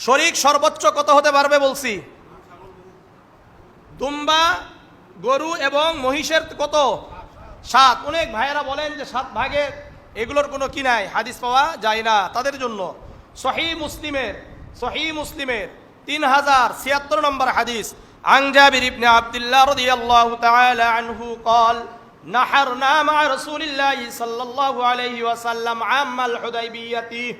শরিক সর্বোচ্চ কত হতে পারবে বলছি দুম্বা গরু এবং মহিষের কত সাত অনেক ভাইয়েরা বলেন যে সাত ভাগে এগুলোর কোনো কি নাই হাদিস পাওয়া যায় না তাদের জন্য সহি মুসলিমের সহি মুসলিমের তিন হাজার ছিয়াত্তর নম্বর হাদিস عن جابر بن عبد الله رضي الله تعالى عنه قال نحرنا مع رسول الله صلى الله عليه وسلم عام الحديبية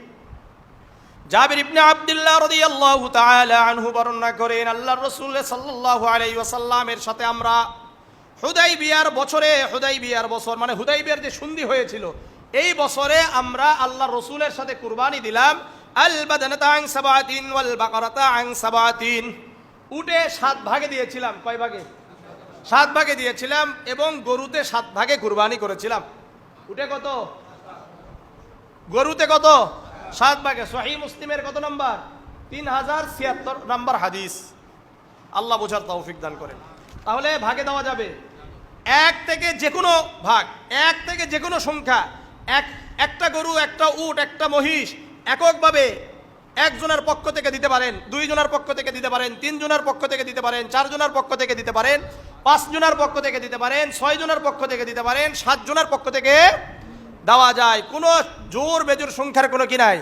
জাবির ইবনে আব্দুল্লাহ রাদিয়াল্লাহু তাআলা আনহু বর্ণনা করেন, আল্লাহর রাসূল সাল্লাল্লাহু আলাইহি ওয়াসাল্লামের সাথে আমরা হুদাইবিয়ার বছরে, হুদাইবিয়ার বছর মানে হুদাইবিয়ার যে সন্ধি হয়েছিল, এই বছরে আমরা আল্লাহর রসুলের সাথে কুরবানি দিলাম, আল বাদানাতা আন সাবাতিন ওয়াল বাকারাতা আন সাবাতিন। উটে সাত ভাগে দিয়েছিলাম, কয় ভাগে? সাত ভাগে দিয়েছিলাম এবং গরুতে সাত ভাগে কুরবানি করেছিলাম। উটে কত? গরুতে কত? সাত ভাগে সহি মুসলিমের কত নম্বর? তিন হাজার ছিয়াত্তর নম্বর হাদিস। আল্লাহ বোঝার তৌফিক দান করেন। তাহলে ভাগে দেওয়া যাবে। এক থেকে যে কোনো ভাগ, এক থেকে যে কোনো সংখ্যা, এক, একটা গরু, একটা উট, একটা মহিষ এককভাবে একজনের পক্ষ থেকে দিতে পারেন, দুইজনের পক্ষ থেকে দিতে পারেন, তিনজনের পক্ষ থেকে দিতে পারেন, চারজনের পক্ষ থেকে দিতে পারেন, পাঁচজনের পক্ষ থেকে দিতে পারেন, ছয়জনের পক্ষ থেকে দিতে পারেন, সাতজনের পক্ষ থেকে দেওয়া যায়। কোনো জোর বেজোর সংখ্যার কোনো কি নাই?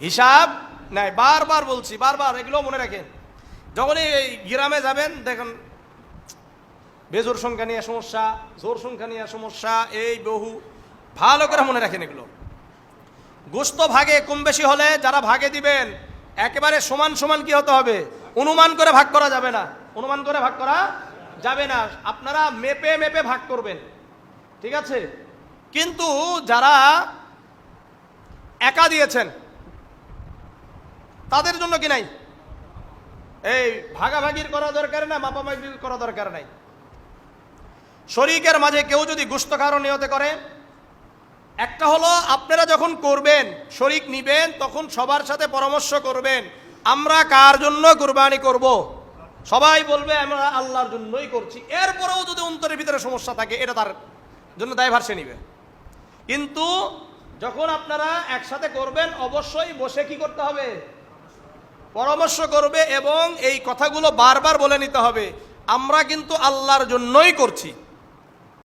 হিসাব নাই। বারবার বলছি, বারবার, এগুলো মনে রাখেন। যখনই এই গ্রামে যাবেন, দেখেন, বেজোর সংখ্যা নিয়ে সমস্যা, জোর সংখ্যা নিয়ে সমস্যা, এই বহু, ভালো করে মনে রাখেন এগুলো। গোস্ত ভাগে কম বেশি হলে যারা ভাগে দিবেন, একেবারে সমান সমান কি হতে হবে? অনুমান করে ভাগ করা যাবে না। অনুমান করে ভাগ করা যাবে না। আপনারা মেপে মেপে ভাগ করবেন। ঠিক আছে? কিন্তু যারা একা দিয়েছেন, তাদের জন্য কি নাই? এই ভাগাভাগির করা দরকার না, মাপামাপি করা দরকার নাই। শরীকের মাঝে কেউ যদি গুস্ত খাওয়ার নিয়তে করে, একটা হলো আপনারা যখন করবেন, শরিক নিবেন, তখন সবার সাথে পরামর্শ করবেন, আমরা কার জন্য কুরবানি করব। সবাই বলবে, আমরা আল্লাহর জন্যই করছি। এরপরেও যদি অন্তরের ভিতরে সমস্যা থাকে, এটা তার জন্য দায়ভার সে নিবে। কিন্তু যখন আপনারা একসাথে করবেন, অবশ্যই বসে কি করতে হবে? পরামর্শ করবে এবং এই কথাগুলো বারবার বলে নিতে হবে। আমরা কিন্তু আল্লাহর জন্যই করছি।